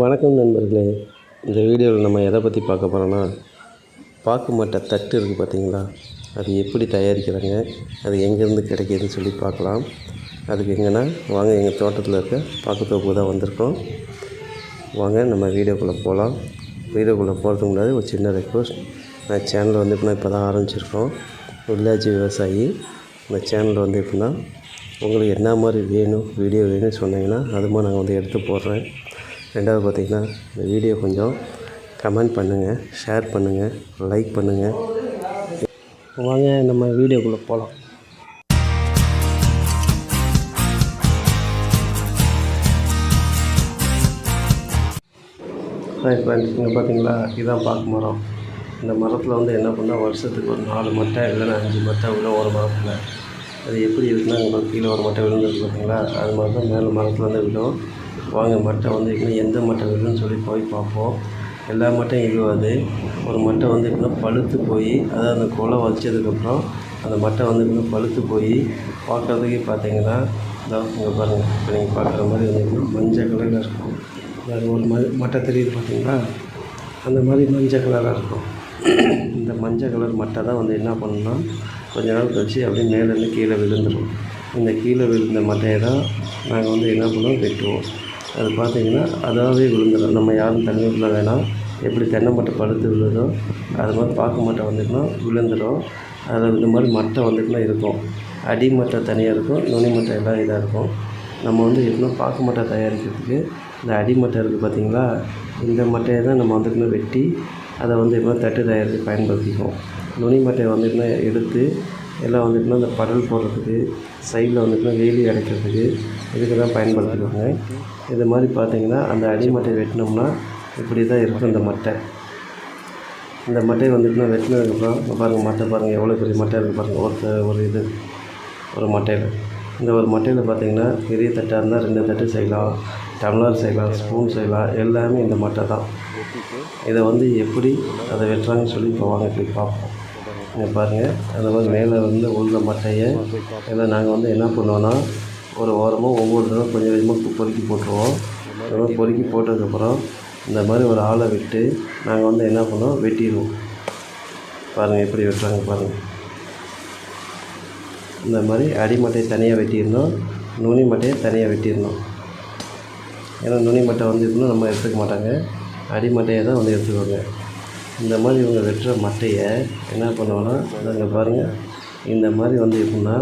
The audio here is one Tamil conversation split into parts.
வணக்கம் நண்பர்களே. இந்த வீடியோவில் நம்ம எதை பற்றி பார்க்க போகிறோன்னா பாக்கு மட்டை தட்டு இருக்குது பார்த்தீங்களா அது எப்படி தயாரிக்கிறாங்க அது எங்கேருந்து கிடைக்கிதுன்னு சொல்லி பார்க்கலாம். அதுக்கு எங்கன்னா வாங்க எங்கள் தோட்டத்தில் இருக்க பாக்குத்தோப்பு தான் வந்திருக்கோம். வாங்க நம்ம வீடியோக்குள்ளே போகலாம் வீடியோக்குள்ளே போகிறதுக்கு முன்னாடி ஒரு சின்ன ரெக்வஸ்ட் நான் சேனல் வந்து எப்படின்னா இப்போ தான் ஆரம்பிச்சிருக்கோம். வில்லேஜ் விவசாயி. இந்த சேனல் வந்து எப்படின்னா உங்களுக்கு என்ன மாதிரி வேணும் வீடியோ வேணும்னு சொன்னீங்கன்னா அது மாதிரி நாங்கள் வந்து எடுத்து போடுறேன். ரெண்டாவது பார்த்திங்கன்னா இந்த வீடியோ கொஞ்சம் கமெண்ட் பண்ணுங்கள் ஷேர் பண்ணுங்கள் லைக் பண்ணுங்கள் வாங்க நம்ம வீடியோக்குள்ளே போகலாம் ஹாய் ஃப்ரெண்ட்ஸ் இங்கே பார்த்தீங்களா? இதுதான் பார்க்க மரம். இந்த மரத்தில் வந்து என்ன பண்ணால் வருஷத்துக்கு ஒரு நாலு மட்டை இல்லைன்னா அஞ்சு மட்டை உள்ள ஒரு மரத்தில் அது எப்படி இருக்குன்னா இங்கே கீழே ஒரு மட்டை விழுந்துருக்கு பார்த்தீங்களா? அது மாதிரி தான் மேலே மரத்தில் வந்து விழும். வாங்க மட்டை வந்து எப்படின்னா எந்த மட்டை விழுன்னு சொல்லி போய் பார்ப்போம். எல்லா மட்டையும் இழுவாது. ஒரு மட்டை வந்து எப்படின்னா பழுத்து போய் அதாவது அந்த குலை வச்சதுக்கப்புறம் அந்த மட்டை வந்து எப்படின்னா பழுத்து போய் பார்க்குறதுக்கே பார்த்தீங்கன்னா இங்கே பாருங்கள் இப்போ நீங்கள் பார்க்குற மாதிரி வந்து எப்படின்னா மஞ்சள் கலரில் இருக்கும். அது ஒரு ம மட்டை தெரியுது பார்த்தீங்களா? அந்த மாதிரி மஞ்சள் கலராக இருக்கும். இந்த மஞ்சள் கலர் மட்டை தான் வந்து என்ன பண்ணணும்னா கொஞ்ச நாள் கழிச்சு அப்படியே மேலேருந்து கீழே விழுந்துடும் இந்த கீழே விழுந்த மட்டையை தான் நாங்கள் வந்து என்ன பண்ணுவோம் வெட்டுவோம். அது பார்த்தீங்கன்னா அதாவே விழுந்துடும் நம்ம யாரும் தண்ணி விட வேணாம். எப்படி தென்னை மட்டை பழுத்து விழுதோ அது மாதிரி பாக்கு மட்டை வந்துட்டுனா விழுந்துடும். அதில் இந்த மாதிரி மட்டை வந்துட்டுனா இருக்கும். அடி மட்டை தனியாக இருக்கும் நுனி மட்டை எல்லாம் இதாக இருக்கும். நம்ம வந்து எப்படின்னா பாக்கு மட்டை தயாரிக்கிறதுக்கு இந்த அடி மட்டை இருக்குது பார்த்தீங்களா? இந்த மட்டையை தான் நம்ம வந்துட்டுனா வெட்டி அதை வந்து எப்படின்னா தட்டு தயாரித்து பயன்படுத்திக்குவோம் நுனி மட்டையை வந்துட்டுனா எடுத்து எல்லாம் வந்துட்டுனா இந்த படல் போடுறதுக்கு சைடில் வந்துட்டுனா வேலி அடைக்கிறதுக்கு இதுக்கு தான் பயன்படுத்திக்குவாங்க இது மாதிரி பார்த்தீங்கன்னா அந்த அடி மட்டையை வெட்டினோம்னா இப்படி தான் இருக்கும் இந்த மட்டை. இந்த மட்டையை வந்துட்டுனா வெட்டினதுக்கப்புறம் பாருங்கள் மட்டை பாருங்கள் எவ்வளோ பெரிய மட்டை இருக்குது பாருங்கள் ஒரு ஒரு இது ஒரு மட்டையில். இந்த ஒரு மட்டையில் பார்த்தீங்கன்னா பெரிய தட்டாக இருந்தால் ரெண்டு தட்டு செய்யலாம். டம்ளர் செய்யலாம் ஸ்பூன் செய்யலாம். எல்லாமே இந்த மட்டை தான். இதை வந்து எப்படி அதை வெட்டுறாங்கன்னு சொல்லி இப்போ வாங்க போய் பார்ப்போம். இங்கே பாருங்கள் அந்த மாதிரி மேலே வந்து உள்ள மட்டையை இதை நாங்கள் வந்து என்ன பண்ணுவோன்னா ஒரு ஓரமாக ஒவ்வொரு தடவை கொஞ்சம் கொஞ்சமாக பொறுக்கி போட்டுருவோம். இந்த பொறுக்கி போட்டதுக்கப்புறம் இந்த மாதிரி ஒரு ஆளை விட்டு நாங்கள் வந்து என்ன பண்ணுவோம்? வெட்டிடுவோம். பாருங்கள் எப்படி வெட்டுறாங்க பாருங்கள் இந்த மாதிரி அடி மட்டையை தனியாக வெட்டிடணும். நுனி மட்டையை தனியாக வெட்டிடணும். ஏன்னா நுனி மட்டை வந்து இன்னும் நம்ம எடுத்துக்க மாட்டாங்க. அடி மட்டையை தான் வந்து எடுத்துக்குவாங்க. இந்த மாதிரி இவங்க வெட்டுற மட்டையை என்ன பண்ணுவோன்னா இங்கே பாருங்கள் இந்த மாதிரி வந்து எப்படின்னா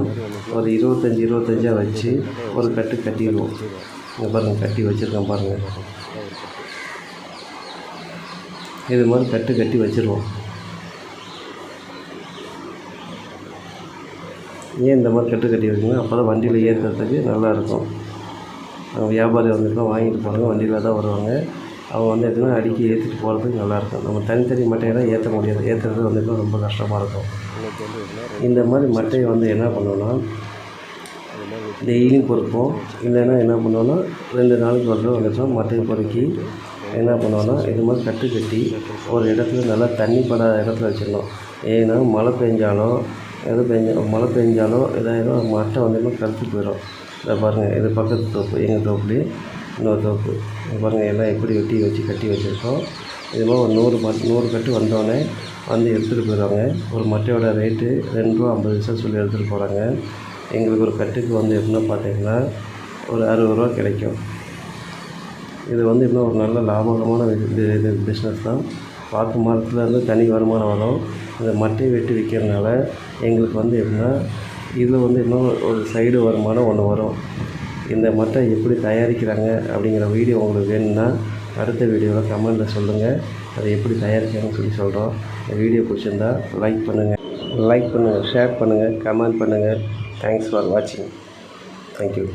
ஒரு இருபத்தஞ்சி இருபத்தஞ்சாக வச்சு ஒரு கட்டு கட்டிடுவோம். இங்கே பாருங்கள் கட்டி வச்சுருக்கேன் பாருங்கள் இது மாதிரி கட்டு கட்டி வச்சுருவோம். ஏன் இந்த மாதிரி கட்டு கட்டி வைக்கணும் அப்போ தான் வண்டியில் ஏற்றுறதுக்கு நல்லாயிருக்கும் வியாபாரி வந்துட்டு வாங்கிட்டு போகிறாங்க வண்டியில் தான் வருவாங்க. அவங்க வந்து எப்படின்னா அடிக்கி ஏற்றிட்டு போகிறதுக்கு நல்லாயிருக்கும் நம்ம தனித்தனி மட்டையெல்லாம் ஏற்ற முடியாது. ஏற்றுறது வந்து ரொம்ப கஷ்டமாக இருக்கும். இந்த மாதிரி மட்டையை வந்து என்ன பண்ணோன்னா டெய்லியும் பொறுப்போம். இல்லைன்னா என்ன பண்ணுவோன்னா ரெண்டு நாளைக்கு ஒரு தடவை வந்துட்டோம் மட்டையை பொறுக்கி என்ன பண்ணுவோன்னா இது மாதிரி கட்டு கட்டி ஒரு இடத்துல நல்லா தண்ணி படாத இடத்துல வச்சிடணும். ஏன்னா மழை பெஞ்சாலோ எது பெஞ்ச மழை பெஞ்சாலோ இதாயிரும் மட்டை வந்து கருத்து போயிடும். இதை பாருங்கள் இது பக்கத்து தோப்பு எங்கள் தோப்புலேயே. இன்னொரு தோப்பு பாருங்கள் எல்லாம் எப்படி வெட்டி வச்சு கட்டி வச்சுருக்கோம். இது மாதிரி ஒரு நூறு மட் நூறு கட்டு வந்தோடனே வந்து எடுத்துகிட்டு போயிடுவாங்க. ஒரு மட்டையோட ரேட்டு ரெண்டு ரூபா ஐம்பது பைசா சொல்லி எடுத்துகிட்டு போகிறாங்க எங்களுக்கு ஒரு கட்டுக்கு வந்து எப்படின்னா பார்த்தீங்கன்னா ஒரு அறுபது ரூபா கிடைக்கும். இது வந்து இன்னும் ஒரு நல்ல லாபகரமான இது இது பிஸ்னஸ் தான். பாக்கு மரத்துலேருந்து தனி வருமானம் வரும். இந்த மட்டையை வெட்டி விற்கிறதுனால எங்களுக்கு வந்து எப்படின்னா இதில் வந்து இன்னும் ஒரு சைடு வருமானம் ஒன்று வரும். இந்த மட்டை எப்படி தயாரிக்கிறாங்க அப்படிங்கிற வீடியோ உங்களுக்கு வேணும்னா அடுத்த வீடியோவில் கமெண்ட்டில் சொல்லுங்கள் அதை எப்படி தயாரிக்கிறாங்கன்னு சொல்லி சொல்கிறோம் இந்த வீடியோ பிடிச்சிருந்தா லைக் பண்ணுங்கள் லைக் பண்ணுங்கள் ஷேர் பண்ணுங்கள் கமெண்ட் பண்ணுங்கள் தேங்க்ஸ் ஃபார் வாட்சிங் தேங்க்யூ